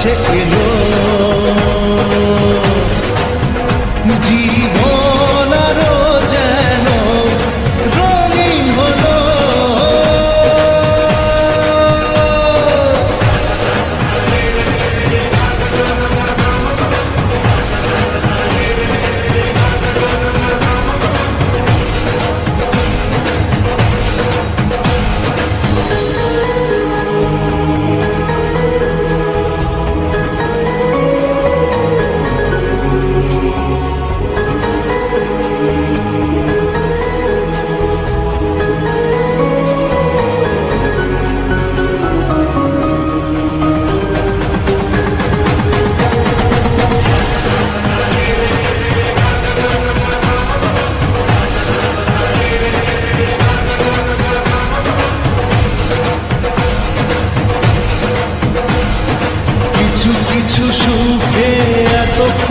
কাছে এলো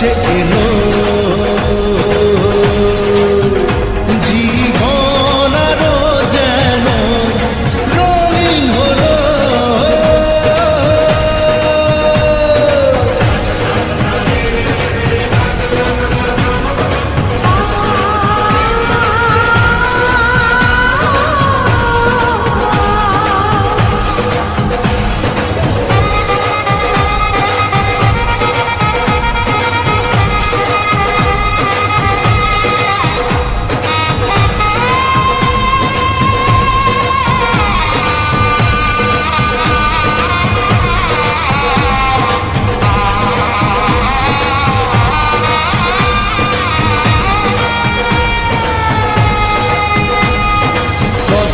কাছে এলো।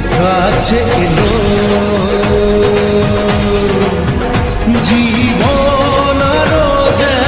কাছে এলো। জীবন যেন